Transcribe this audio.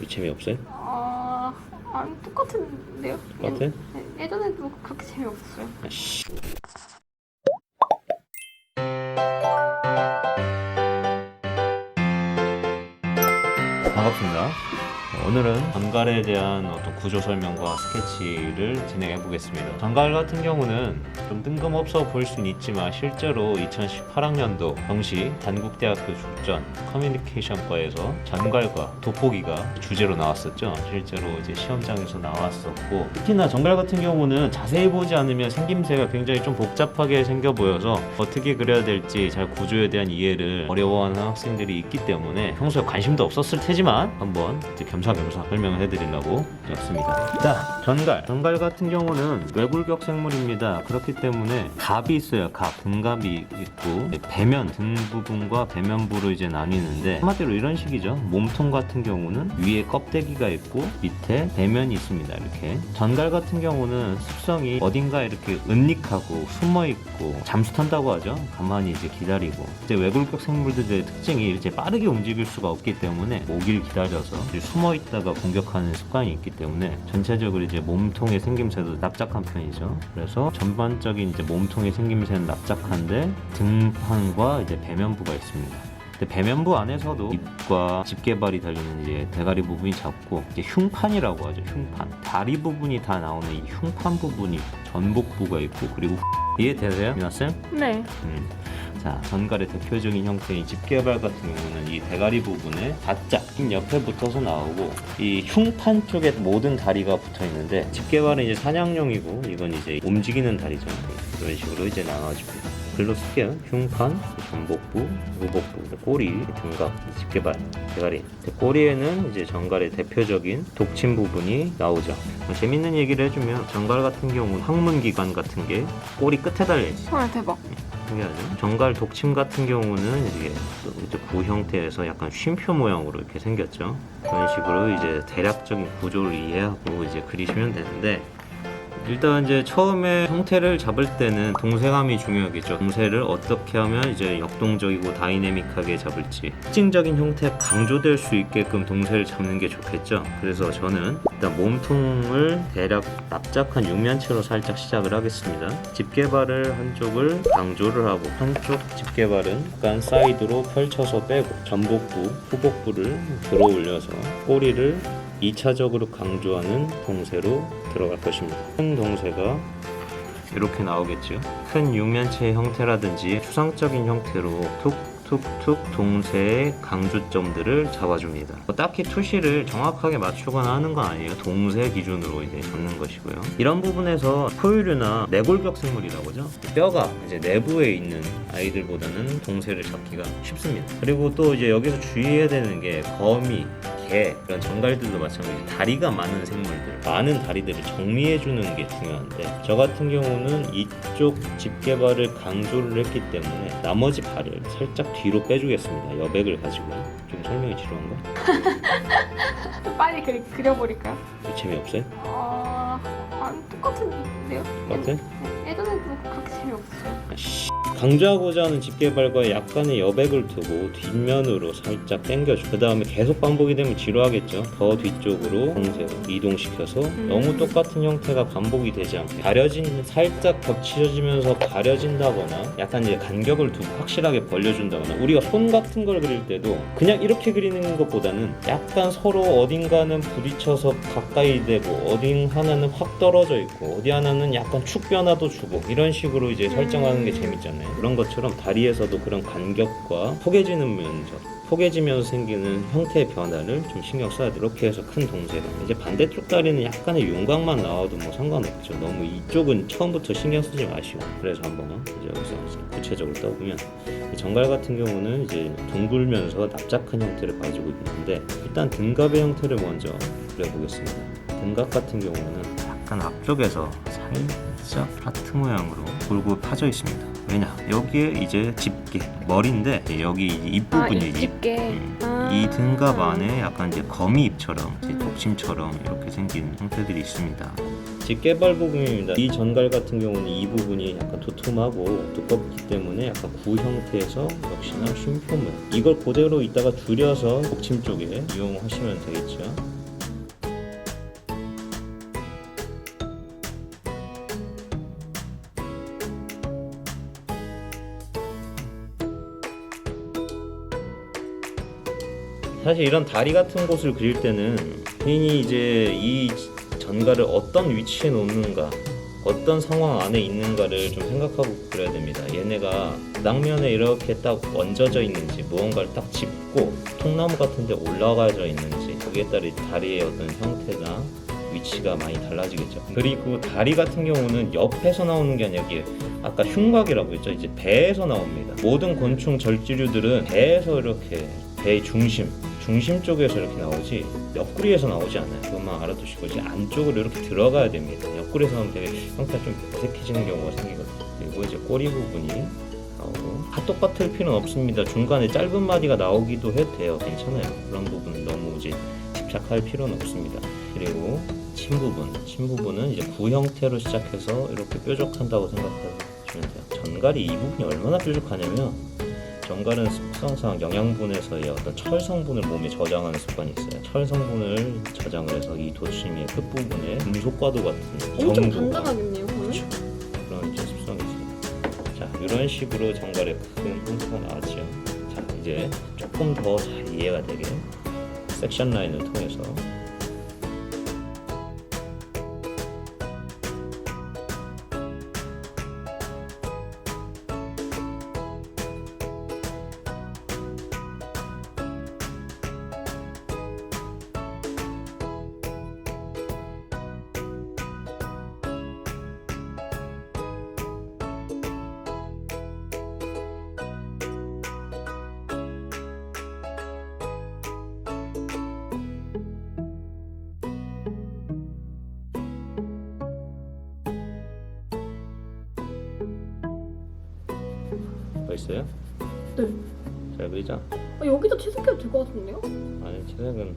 왜 재미없어요? 아, 아니 똑같은데요? 똑같아? 예, 예전에도 그렇게 재미없었어요. 아씨. 반갑습니다. 오늘은 전갈에 대한 어떤 구조 설명과 스케치를 진행해 보겠습니다. 전갈 같은 경우는 좀 뜬금없어 보일 수는 있지만 실제로 2018학년도 당시 단국대학교 죽전 커뮤니케이션과에서 전갈과 돋보기가 주제로 나왔었죠. 실제로 이제 시험장에서 나왔었고 특히나 전갈 같은 경우는 자세히 보지 않으면 생김새가 굉장히 좀 복잡하게 생겨 보여서 어떻게 그려야 될지 잘 구조에 대한 이해를 어려워하는 학생들이 있기 때문에 평소에 관심도 없었을 테지만 한번 이제 겸 사겸사 설명을 해드리려고 왔습니다. 자, 전갈. 전갈 같은 경우는 외골격 생물입니다. 그렇기 때문에 갑이 있어요. 갑. 등갑이 있고 배면 등 부분과 배면부로 이제 나뉘는데 한마디로 이런 식이죠. 몸통 같은 경우는 위에 껍데기가 있고 밑에 배면이 있습니다. 이렇게. 전갈 같은 경우는 습성이 어딘가 이렇게 은닉하고 숨어 있고 잠수 탄다고 하죠. 가만히 이제 기다리고. 이제 외골격 생물들의 특징이 이제 빠르게 움직일 수가 없기 때문에 오길 기다려서 이제 숨어 있다가 공격하는 습관이 있기 때문에 전체적으로 이제 몸통의 생김새도 납작한 편이죠. 그래서 전반적인 이제 몸통의 생김새는 납작한데 등판과 이제 배면부가 있습니다. 배면부 안에서도 입과 집게발이 달리는 이제 대가리 부분이 작고 이제 흉판이라고 하죠. 흉판. 다리 부분이 다 나오는 이 흉판 부분이 전복부가 있고 그리고 이해되세요, 미나 쌤? 네. 음. 자, 전갈의 대표적인 형태인 집게발 같은 경우는 이 대가리 부분에 바짝 흰 옆에 붙어서 나오고 이 흉판 쪽에 모든 다리가 붙어 있는데 집게발은 이제 사냥용이고 이건 이제 움직이는 다리죠. 이런 식으로 이제 나눠집니다. 글로 쓸게요. 흉판, 전복부, 우복부, 꼬리, 등각, 집게발, 대가리. 꼬리에는 이제 전갈의 대표적인 독침 부분이 나오죠. 뭐 재밌는 얘기를 해주면 전갈 같은 경우는 항문 기관 같은 게 꼬리 끝에 달려 있어요. 헐 대박. 신기하죠? 정갈 독침 같은 경우는 이게 또 이제 구 형태에서 약간 쉼표 모양으로 이렇게 생겼죠. 그런 식으로 이제 대략적인 구조를 이해하고 이제 그리시면 되는데 일단 이제 처음에 형태를 잡을 때는 동세감이 중요하겠죠. 동세를 어떻게 하면 이제 역동적이고 다이내믹하게 잡을지 특징적인 형태가 강조될 수 있게끔 동세를 잡는 게 좋겠죠. 그래서 저는 일단 몸통을 대략 납작한 육면체로 살짝 시작을 하겠습니다. 집게발을 한쪽을 강조를 하고 한쪽 집게발은 약간 사이드로 펼쳐서 빼고 전복부, 후복부를 들어 올려서 꼬리를 2차적으로 강조하는 동세로 들어갈 것입니다. 큰 동세가 이렇게 나오겠죠. 큰 육면체의 형태라든지 추상적인 형태로 툭툭툭 동세의 강조점들을 잡아줍니다. 뭐 딱히 투시를 정확하게 맞추거나 하는 건 아니에요. 동세 기준으로 이제 잡는 것이고요. 이런 부분에서 포유류나 내골격 생물이라고 하죠. 뼈가 이제 내부에 있는 아이들보다는 동세를 잡기가 쉽습니다. 그리고 또 이제 여기서 주의해야 되는 게 거미, 개 이런 정갈들도 마찬가지 다리가 많은 생물들 많은 다리들을 정리해 주는 게 중요한데 저 같은 경우는 이쪽 집게발을 강조를 했기 때문에 나머지 발을 살짝 뒤로 빼주겠습니다 여백을 가지고 좀 설명이 지루한가? 빨리 그리, 그려버릴까요? 재미없어요? 아, 아니 똑같은데요? 같아? 예, 예전에도 그렇게 재미없었어요. 아씨. 강조하고자 하는 집게발과 약간의 여백을 두고 뒷면으로 살짝 당겨줘. 그 다음에 계속 반복이 되면 지루하겠죠. 더 뒤쪽으로 공세로 이동시켜서 너무 똑같은 형태가 반복이 되지 않게 가려진 살짝 겹쳐지면서 가려진다거나 약간 이제 간격을 두고 확실하게 벌려준다거나 우리가 손 같은 걸 그릴 때도 그냥 이렇게 그리는 것보다는 약간 서로 어딘가는 부딪혀서 가까이 되고 어딘 하나는 확 떨어져 있고 어디 하나는 약간 축 변화도 주고 이런 식으로 이제 설정하는 게 재밌잖아요. 그런 것처럼 다리에서도 그런 간격과 포개지는 면적 포개지면서 생기는 형태의 변화를 좀 신경 써야 돼. 이렇게 해서 큰 동세가. 이제 반대쪽 다리는 약간의 윤곽만 나와도 뭐 상관없죠. 너무 이쪽은 처음부터 신경 쓰지 마시고. 그래서 한번 이제 여기서 구체적으로 떠보면 이 정갈 같은 경우는 이제 둥글면서 납작한 형태를 가지고 있는데 일단 등갑의 형태를 먼저 그려보겠습니다. 등갑 같은 경우는 약간 앞쪽에서 살짝 하트 모양으로 골고루 파져 있습니다. 왜냐? 여기에 이제 집게 머리인데 여기 입 아, 부분이 이 집게. 음, 아. 이 등갑 안에 약간 이제 거미 입처럼 이제 독심처럼 이렇게 생긴 형태들이 있습니다. 집게발 부분입니다. 이 전갈 같은 경우는 이 부분이 약간 도톰하고 두껍기 때문에 약간 구 형태에서 역시나 쉼표물. 이걸 그대로 이따가 줄여서 복침 쪽에 이용하시면 되겠죠. 사실 이런 다리 같은 곳을 그릴 때는 본인이 이제 이 전갈을 어떤 위치에 놓는가 어떤 상황 안에 있는가를 좀 생각하고 그려야 됩니다. 얘네가 땅면에 이렇게 딱 얹어져 있는지 무언가를 딱 짚고 통나무 같은 데 올라가져 있는지 거기에 따라 이 다리의 어떤 형태나 위치가 많이 달라지겠죠. 그리고 다리 같은 경우는 옆에서 나오는 게 아니라 이게 아까 흉곽이라고 했죠. 이제 배에서 나옵니다. 모든 곤충 절지류들은 배에서 이렇게 배의 중심 중심 쪽에서 이렇게 나오지 옆구리에서 나오지 않아요. 그것만 알아두시고 이제 안쪽으로 이렇게 들어가야 됩니다. 옆구리에서 나오면 되게 형태가 좀 어색해지는 경우가 생기거든요. 그리고 이제 꼬리 부분이 나오고 다 똑같을 필요는 없습니다. 중간에 짧은 마디가 나오기도 해도 돼요. 괜찮아요. 그런 부분은 너무 이제 집착할 필요는 없습니다. 그리고 침 부분, 침 부분은 이제 구 형태로 시작해서 이렇게 뾰족한다고 생각하시면 돼요. 전갈이 이 부분이 얼마나 뾰족하냐면 전갈은 습성상 영양분에서의 어떤 철 성분을 몸에 저장하는 습관이 있어요. 철 성분을 저장을 해서 이 도심의 끝부분에 금속과도 같은 엄청 정도가 단단하겠네요, 그러면? 그렇죠. 그런 이제 습성이 있습니다. 자, 이런 식으로 전갈의 큰 형태가 나왔죠. 자, 이제 조금 더 잘 이해가 되게 섹션 라인을 통해서 벌써요? 네. 잘 그리자. 아, 여기다 채색해도 될 것 같은데요? 아니 채색은